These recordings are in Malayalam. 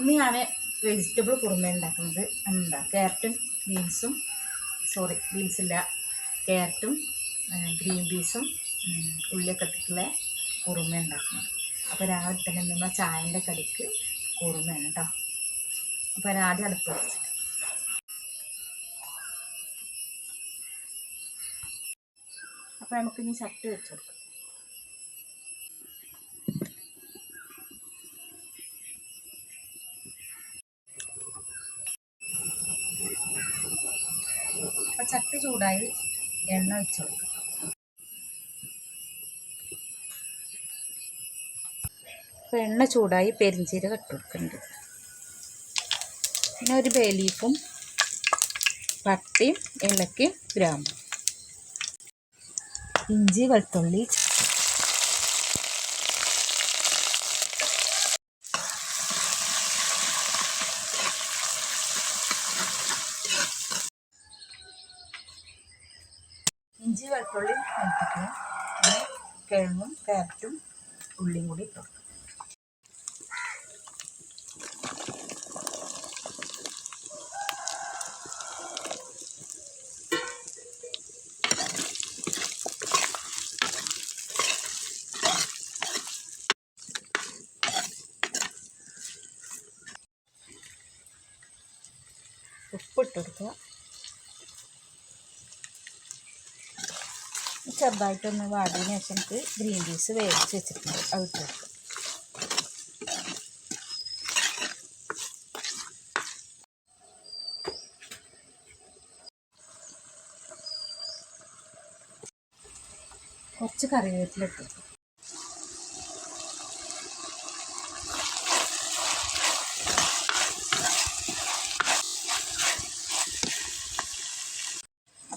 ഇന്ന് ഞാൻ വെജിറ്റബിൾ കുറുമ ഉണ്ടാക്കുന്നത്. എന്താ? ക്യാരറ്റും ബീൻസും സോറി ബീൻസില്ല ക്യാരറ്റും ഗ്രീൻ പീസും ഉള്ളിയൊക്കെ ഇട്ടിട്ടുള്ള കുറുമ ഉണ്ടാക്കുന്നത്. അപ്പോൾ രാവിലെ തന്നെ നമ്മൾ ചായന്റെ കടിക്ക് കുറുമയാണ് കേട്ടോ അപ്പോൾ ആദ്യം അടുപ്പ് വെച്ചിട്ട്. അപ്പോൾ നമുക്കിനി ചട്ടി വെച്ച് കൊടുക്കാം ചട്ടി ചൂടായി എണ്ണ വെച്ച് കൊടുക്കാം. അപ്പോൾ എണ്ണ ചൂടായി പെരിഞ്ചീരക ഇട്ട് കൊടുക്കുന്നുണ്ട്. പിന്നെ ഒരു ബേലീഫും പട്ടയും ഏലക്കയും ഗ്രാമ്പും. ഇഞ്ചി വെളുത്തുള്ളി ഇഞ്ചി വെളുത്തുള്ളി ഇട്ടിട്ട് പിന്നെ കിഴങ്ങും ക്യാരറ്റും ഉള്ളിയും കൂടി ഇട്ടു കൊടുക്കും ചെറുതായിട്ടൊന്ന് വാടിയതിന് ശേഷം നമുക്ക് ഗ്രീൻ പീസ് വേവിച്ച് വെച്ചിട്ടുണ്ട്. അത് കുറച്ച് കറിവേപ്പില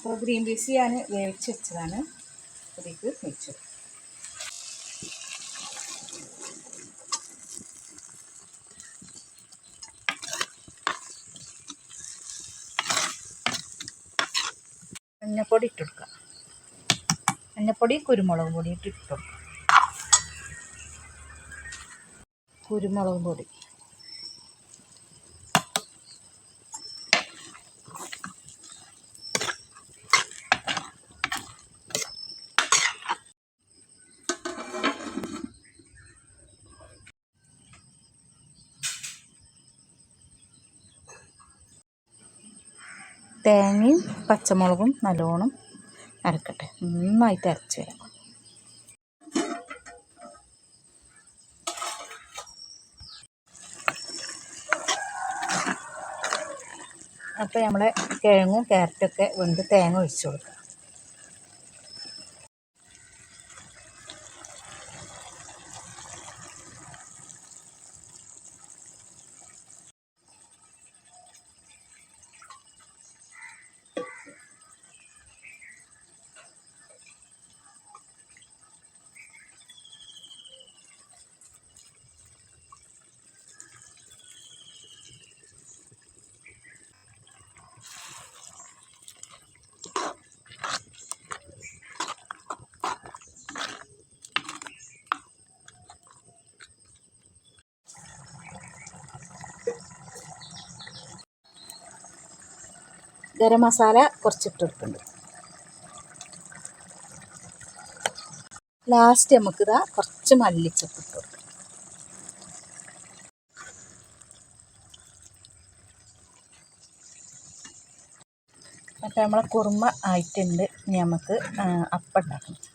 അപ്പോൾ ഗ്രീൻ പീസ് ഞാൻ വേവിച്ച് വെച്ചതാണ്. അതിലേക്ക് വെച്ചു മഞ്ഞപ്പൊടി ഇട്ട് കൊടുക്കുക. മഞ്ഞപ്പൊടി കുരുമുളക് പൊടി ഇട്ട് ഇട്ട് കൊടുക്കുക. കുരുമുളക് പൊടി. തേങ്ങയും പച്ചമുളകും നല്ലോണം അരക്കട്ടെ. നന്നായിട്ട് അരച്ച് വരാം. അപ്പോൾ നമ്മളെ കിഴങ്ങും ക്യാരറ്റൊക്കെ വെന്ത് തേങ്ങ ഒഴിച്ചു കൊടുക്കുക ഗരം മസാല കുറച്ചിട്ട് കൊടുക്കുന്നുണ്ട് ലാസ്റ്റ് നമുക്കിതാ കുറച്ച് മല്ലിച്ചപ്പ് ഇട്ട് കൊടുക്കാം. അപ്പോൾ നമ്മളെ കുറുമ ആയിട്ടുണ്ട്. ഇനി നമുക്ക് അപ്പം ഉണ്ടാക്കണം.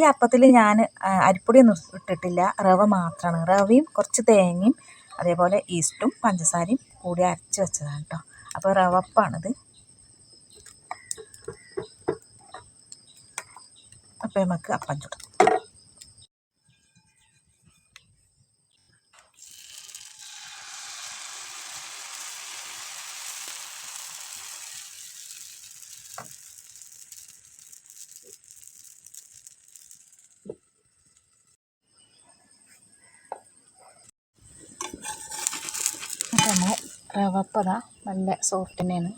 ഈ അപ്പത്തിൽ ഞാൻ അരിപ്പൊടിയൊന്നും ഇട്ടിട്ടില്ല. റവ മാത്രമാണ് റവയും കുറച്ച് തേങ്ങയും അതേപോലെ ഈസ്റ്റും പഞ്ചസാരയും കൂടി അരച്ച് വെച്ചതാണ് കേട്ടോ അപ്പോൾ റവപ്പാണിത്. അപ്പോൾ നമുക്ക് അപ്പം ചുടാം റവപ്പത നല്ല സോഫ്റ്റ് തന്നെയാണ്.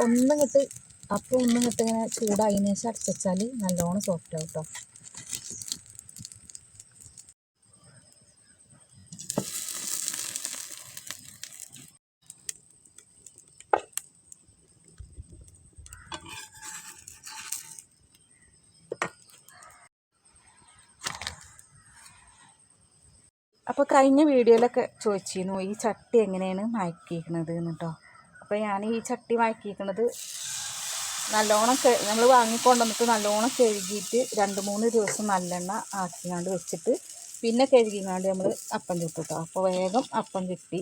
ഒന്നും കിട്ട് അപ്പം ഒന്നും കിട്ട് ഇങ്ങനെ ചൂടായതിനു ശേഷം അടച്ചാൽ നല്ലോണം സോഫ്റ്റ് ആവും കേട്ടോ അപ്പോൾ കഴിഞ്ഞ വീഡിയോയിലൊക്കെ ചോദിച്ചിരുന്നു ഈ ചട്ടി എങ്ങനെയാണ് മയക്കിയിരിക്കുന്നത്? എന്ന് കേട്ടോ അപ്പോൾ ഞാൻ ഈ ചട്ടി മയക്കിയിരിക്കുന്നത് നല്ലോണം നമ്മൾ വാങ്ങിക്കൊണ്ടുവന്നിട്ട് നല്ലോണം കഴുകിയിട്ട് രണ്ട് മൂന്ന് ദിവസം നല്ലെണ്ണ ആക്കിങ്ങാണ്ട് വെച്ചിട്ട് പിന്നെ കഴുകിങ്ങാണ്ട് നമ്മൾ അപ്പം ചുട്ടു കേട്ടോ അപ്പോൾ വേഗം അപ്പം ചുട്ടി.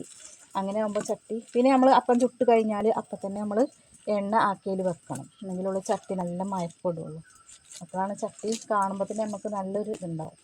അങ്ങനെ ആകുമ്പോൾ ചട്ടി പിന്നെ നമ്മൾ അപ്പം ചുട്ട് കഴിഞ്ഞാൽ അപ്പം തന്നെ നമ്മൾ എണ്ണ ആക്കിയതിൽ വെക്കണം. എന്നെങ്കിലുള്ള ചട്ടി നല്ല മയപ്പെടുള്ളൂ അപ്പോഴാണ് ചട്ടി കാണുമ്പോൾ തന്നെ നമുക്ക് നല്ലൊരു ഇതുണ്ടാവും.